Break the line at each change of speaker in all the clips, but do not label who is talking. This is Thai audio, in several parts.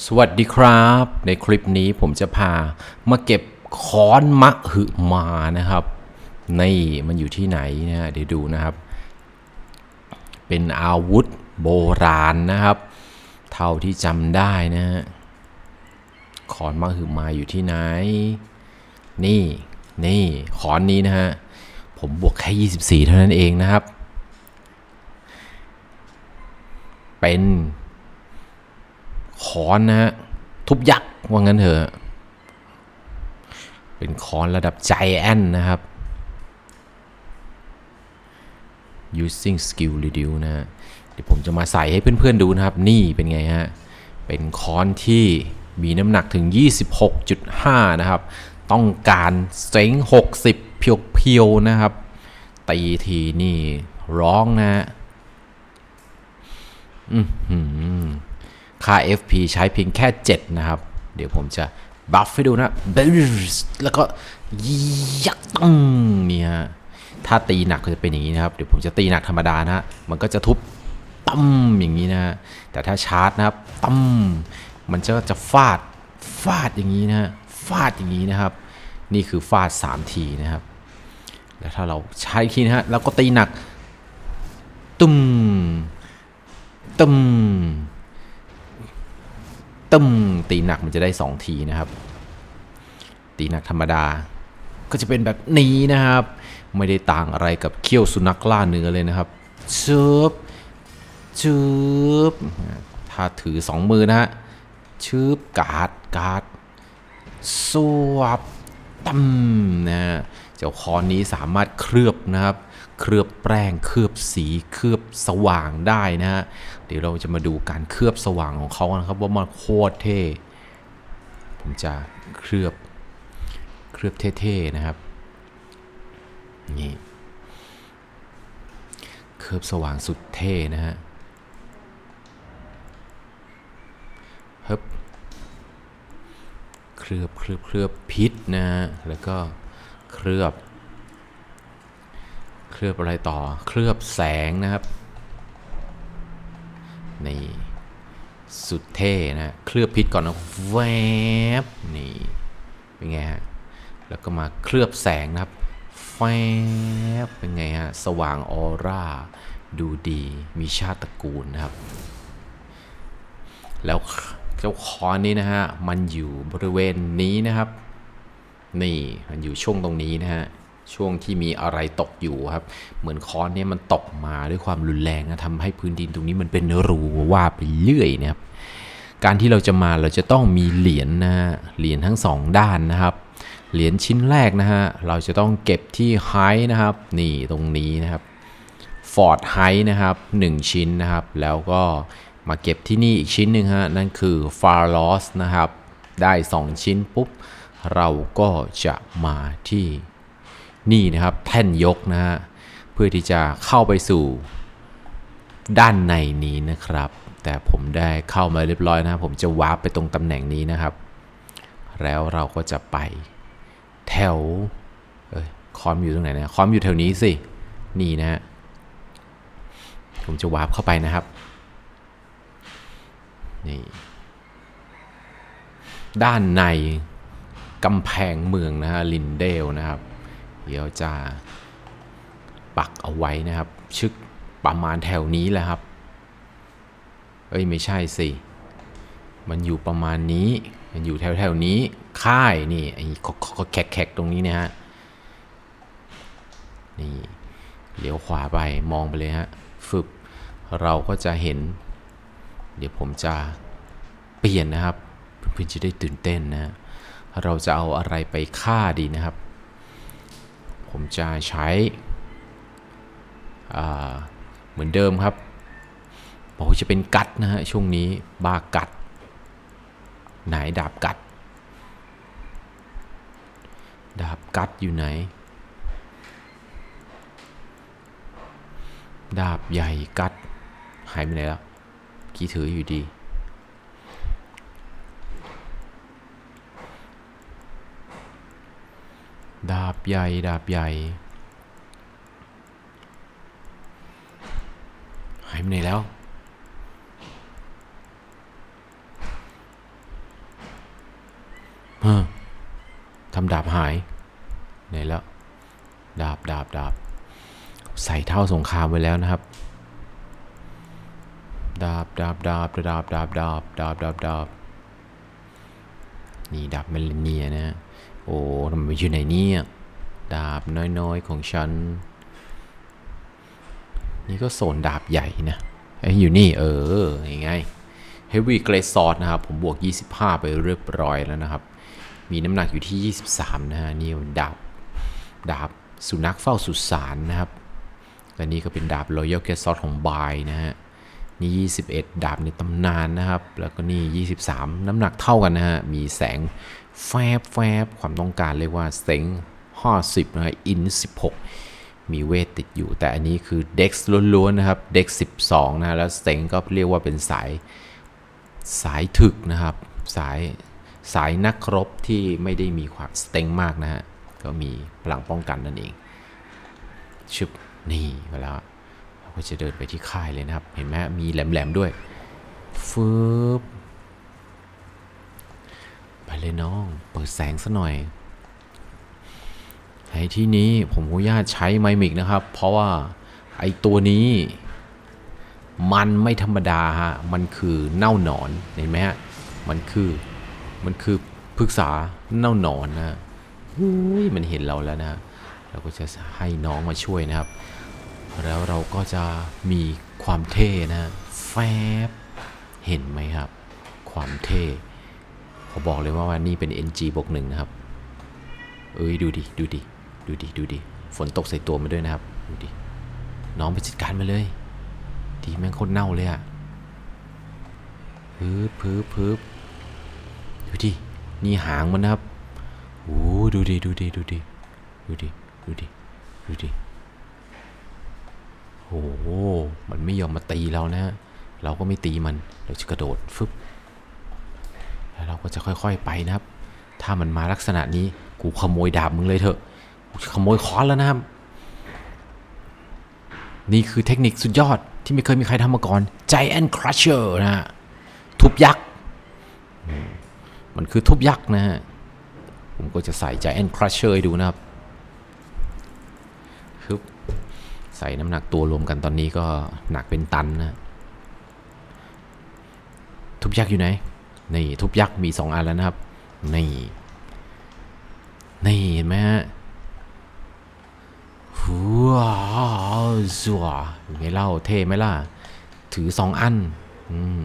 สวัสดีครับ ในคลิปนี้ผมจะพามาเก็บค้อนมะหึมานะครับนี่มันอยู่ที่ไหนนะเดี๋ยวดูนะครับ เป็นอาวุธโบราณนะครับ เท่าที่จำได้นะฮะขอนมะหึมาอยู่ที่ไหน นี่นี่ขอนนี้นะฮะผมบวกแค่ 24 เท่านั้นเองนะครับ เป็น ค้อนนะฮะทุบยักษ์ว่างั้นเถอะเป็นค้อนระดับใจแอนนะครับ using skill reduce นะฮะเดี๋ยวผมจะมาใส่ให้เพื่อนๆดูนะครับ นี่เป็นไงฮะ เป็นค้อนที่มีน้ำหนักถึง 26.5 นะครับ ต้องการเซ็ง60 เพียวๆ นะครับ ตีทีนี่ร้องนะฮะอือหือ ค่า FP ใช้เพียงแค่ 7 นะครับ เดี๋ยวผมจะบัฟให้ดูนะ แล้วก็ยักตึงนี่ฮะ ถ้าตีหนักก็จะเป็นอย่างนี้นะครับ เดี๋ยวผมจะตีหนักธรรมดานะฮะมันก็จะทุบตั้มอย่างนี้นะฮะแต่ถ้าชาร์จนะครับตั้มมันจะจะฟาดฟาดอย่างนี้นะฮะฟาดอย่างนี้นะครับ นี่คือฟาด 3 ทีนะครับ แล้วถ้าเราใช้อีกทีนะฮะ แล้วก็ตีหนักตุ้มตุ้ม ตึ้มตีหนักมันจะได้ 2 ทีนะครับ ตีหนักธรรมดา ก็จะเป็นแบบนี้นะครับ ไม่ได้ต่างอะไรกับเขี้ยวสุนัขล่าเนื้อเลยนะครับชืบชืบถ้าถือ 2 มือนะฮะชืบกาดกาดสวบตั้มนะฮะเจ้าคอนนี้สามารถเคลือบนะครับ เคลือบแป้งเคลือบสีเคลือบสว่างได้นะฮะ เดี๋ยวเราจะมาดูการเคลือบสว่างของเขานครับ ว่ามันโคตรเท่ ผมจะเคลือบเคลือบเท่ๆนะครับ นี่เคลือบสว่างสุดเท่นะฮะฮึบเคลือบเคลือบเคลือบพิษนะฮะ แล้วก็เคลือบ เคลือบอะไรต่อ เคลือบแสงนะครับ นี่สุดเท่นะเคลือบพิษก่อนนะแวบนี่เป็นไงฮะแล้วก็มาเคลือบแสงนะครับแวบเป็นไงฮะสว่างออร่า ดูดีมีชาติตระกูลนะครับ แล้วเจ้าคอนนี้นะฮะมันอยู่บริเวณนี้นะครับ นี่มันอยู่ช่วงตรงนี้นะฮะ ช่วงที่มีอะไรตกอยู่ครับ เหมือนค้อนเนี้มันตกมาด้วยความรุนแรงนะทำให้พื้นดินตรงนี้มันเป็นรูว่าไปเรื่อยนะครับ การที่เราจะมาเราจะต้องมีเหรียญนะฮะเหรียญทั้งสองด้านนะครับ เหรียญชิ้นแรกนะฮะ เราจะต้องเก็บที่ไฮนะครับ นี่ตรงนี้นะครับฟอร์ดไฮนะครับ 1 ชิ้นนะครับ แล้วก็มาเก็บที่นี่อีกชิ้นหนึ่งฮะ นั่นคือฟาร์ลอสนะครับ ได้ 2 ชิ้นปุ๊บ เราก็จะมาที่ นี่นะครับแท่นยกนะฮะเพื่อที่จะเข้าไปสู่ด้านในนี้นะครับ แต่ผมได้เข้ามาเรียบร้อยนะครับผมจะวาร์ปไปตรงตำแหน่งนี้นะครับ แล้วเราก็จะไปแถวเอ้ยคอมอยู่ตรงไหนนะคอมอยู่แถวนี้สิ นี่นะฮะผมจะวาร์ปเข้าไปนะครับนี่ด้านในกำแพงเมืองนะฮะลินเดลนะครับ เดี๋ยวจะปักเอาไว้นะครับ ชึกประมาณแถวนี้แหละครับ เอ้ยไม่ใช่สิ มันอยู่ประมาณนี้ มันอยู่แถวแถวนี้ ค่ายนี่ไอ้แขกแขกๆตรงนี้นะฮะ นี่เลี้ยวขวาไปมองไปเลยฮะฟึบเราก็จะเห็น เดี๋ยวผมจะเปลี่ยนนะครับ เพื่อนๆจะได้ตื่นเต้นนะ เราจะเอาอะไรไปฆ่าดีนะครับ ผมจะใช้เหมือนเดิมครับบอกว่าจะเป็นกัดนะฮะช่วงนี้บากัด ไหนดาบกัด ดาบกัดอยู่ไหน ดาบใหญ่กัด หายไปไหนแล้วกี้ถืออยู่ดี ดาบ ใหญ่ ดาบใหญ่ หายไปไหนแล้วฮ้อทำดาบหาย ไหนแล้ว ดาบดาบดาบ ใส่เท่าสงครามไว้แล้วนะครับ ดาบดาบดาบดาบดาบดาบดาบดาบดาบนี่ดาบเมลเนียนะ โอ้ทำไมมันอยู่ไหนเนี่ย ดาบน้อยๆของฉัน นี่ก็โซนดาบใหญ่นะไอ้ยอยู่นี่เออยังไง Heavy Great Sword นะครับ ผมบวก 25 ไปเรียบร้อยแล้วนะครับ มีน้ำหนักอยู่ที่ 23 นะฮะนี่ดาบ ดาบสุนัขเฝ้าสุสานนะครับและนี่ก็เป็นดาบ Royal Great Sword ของบายนะฮะนี่ 21 ดาบในตำนานนะครับ แล้วก็นี่ 23 น้ำหนักเท่ากันนะฮะ มีแสงแฟบแฟบความต้องการเรียกว่าเซ็ง 50นะฮะอิน 16 มีเวทติดอยู่ แต่อันนี้คือ Dex ล้วนๆนะครับ Dex 12 นะแล้วเซ็งก็เรียกว่าเป็นสายสายถึกนะครับ สายสายนักรบที่ไม่ได้มีความสเต็งมากนะฮะ ก็มีพลังป้องกันนั่นเอง ชึบนี่เวลาเราก็จะเดินไปที่ค่ายเลยนะครับ เห็นไหมมีแหลมๆด้วยฟืบไปเลยน้อง เปิดแสงซะหน่อย ไอ้ที่นี้ผมขออนุญาตใช้ไมมิกนะครับ เพราะว่าไอ้ตัวนี้มันไม่ธรรมดาฮะ มันคือเน่าหนอน เห็นไหมฮะ มันคือ มันคือพฤกษาเน่าหนอนนะฮะอุ้ยมันเห็นเราแล้วนะ เราก็จะให้น้องมาช่วยนะครับ แล้วเราก็จะมีความเท่นะแฟบ เห็นไหมครับ ความเท่เขาบอกเลยว่าวันนี้เป็น NG บวกหนึ่งนะครับ เอ้ยดูดิ ดูดิ ดูดิดูดิฝนตกใส่ตัวมาด้วยนะครับดูดิน้องไปจัดการมาเลย ดีแม่งโคตรเน่าเลยอะพึบพึบพึบดูดินี่หางมันนะครับโอ้ดูดิดูดิดูดิดูดิดูดิดูดิโอ้โหมันไม่ยอมมาตีเรานะเราก็ไม่ตีมันเราจะกระโดดฟึบแล้วเราก็จะค่อยๆไปนะครับ ถ้ามันมาลักษณะนี้กูขโมยดาบมึงเลยเถอะ ขโมยค้อนแล้วนะครับ นี่คือเทคนิคสุดยอดที่ไม่เคยมีใครทำมาก่อน Giant Crusher นะฮะ ทุบยักษ์ มันคือทุบยักษ์นะฮะ ผมก็จะใส่ Giant Crusher ดูนะครับคือใส่น้ำหนักตัวรวมกันตอนนี้ก็หนักเป็นตันนะ ทุบยักษ์อยู่ไหน นี่ ทุบยักษ์มีสองอันแล้วนะครับ นี่ นี่เห็นไหมฮะ ว้าวสัวไงเล่าเท่ไหมล่ะ ถือสองอัน อืม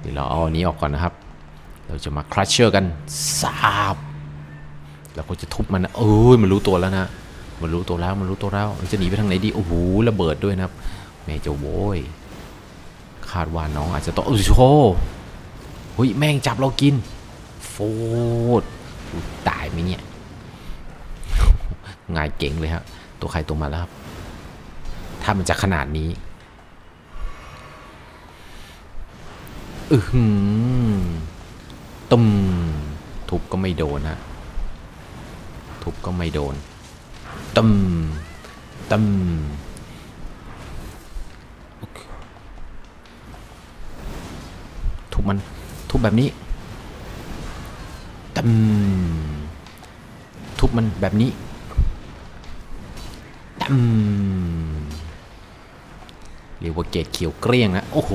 เดี๋ยวเราเอาอันนี้ออกก่อนนะครับ เราจะมาคลัชเชอร์กันสาบเราก็จะทุบมันนะเอ้ยมันรู้ตัวแล้วนะ มันรู้ตัวแล้ว มันรู้ตัวแล้ว มันจะหนีไปทางไหนดี โอ้โห ระเบิดด้วยนะครับแม่เจ้าโว้ย คาดว่าน้องอาจจะต้องโอ้โหเฮ้ย แม่งจับเรากิน ฟดตายไหมเนี่ยงายเก่งเลยครับตัวใครตัวมาแล้วครับถ้ามันจะขนาดนี้อือหือตุ้มทุบก็ไม่โดนฮะทุบก็ไม่โดนตึมตึมทุบมัน ทุบแบบนี้ ตึมทุบมันแบบนี้ตึมเรียกว่าเกตเขียวเกลี้ยงนะ โอ้โห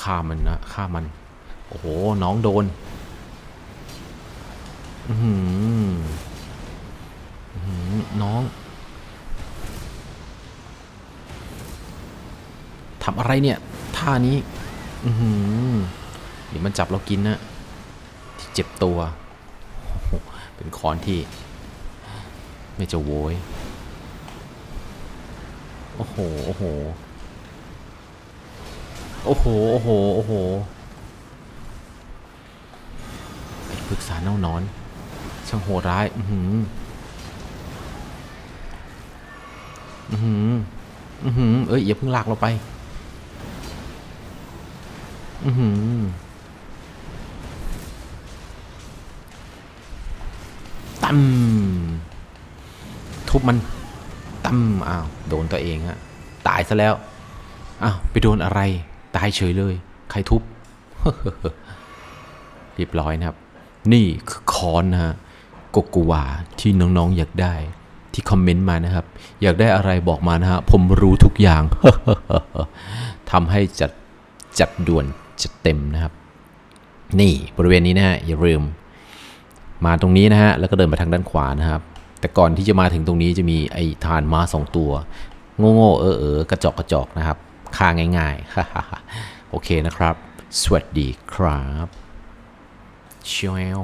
ฆ่ามันนะฆ่ามัน โอ้โห น้องโดนอือหืออื้อหือน้อง ทำอะไรเนี่ย ท่านี้อือหือเดี๋ยวมันจับเรากินนะ เจ็บตัว เป็นค้อนที่ ไม่จะโวย โอ้โห โอ้โห โอ้โห โอ้โห โอ้โหไอ้ปรึกษาเน่านอน ช่างโหดร้าย อือหือ อือหือ อือหือ เอ้ย อย่าเพิ่งลากเราไป อือหือ ตั้มทุบมันตั้มอ้าวโดนตัวเองฮะตายซะแล้วอ้าวไปโดนอะไร ตายเฉยเลย ใครทุบเรียบร้อยนะครับ นี่คือคอนนะฮะโกโกวาที่น้องๆอยากได้ที่คอมเมนต์มานะครับ อยากได้อะไรบอกมานะฮะ ผมรู้ทุกอย่างทำให้จัดจัดด่วนจัดเต็มนะครับ นี่บริเวณนี้นะฮะอย่าลืม มาตรงนี้นะฮะ แล้วก็เดินไปทางด้านขวานะครับ แต่ก่อนที่จะมาถึงตรงนี้จะมีไอ้ทานม้าสองตัว โง่ๆเออเออกระจอกกระจอกนะครับค่าง่ายๆ โอเคนะครับ สวัสดีครับเชียว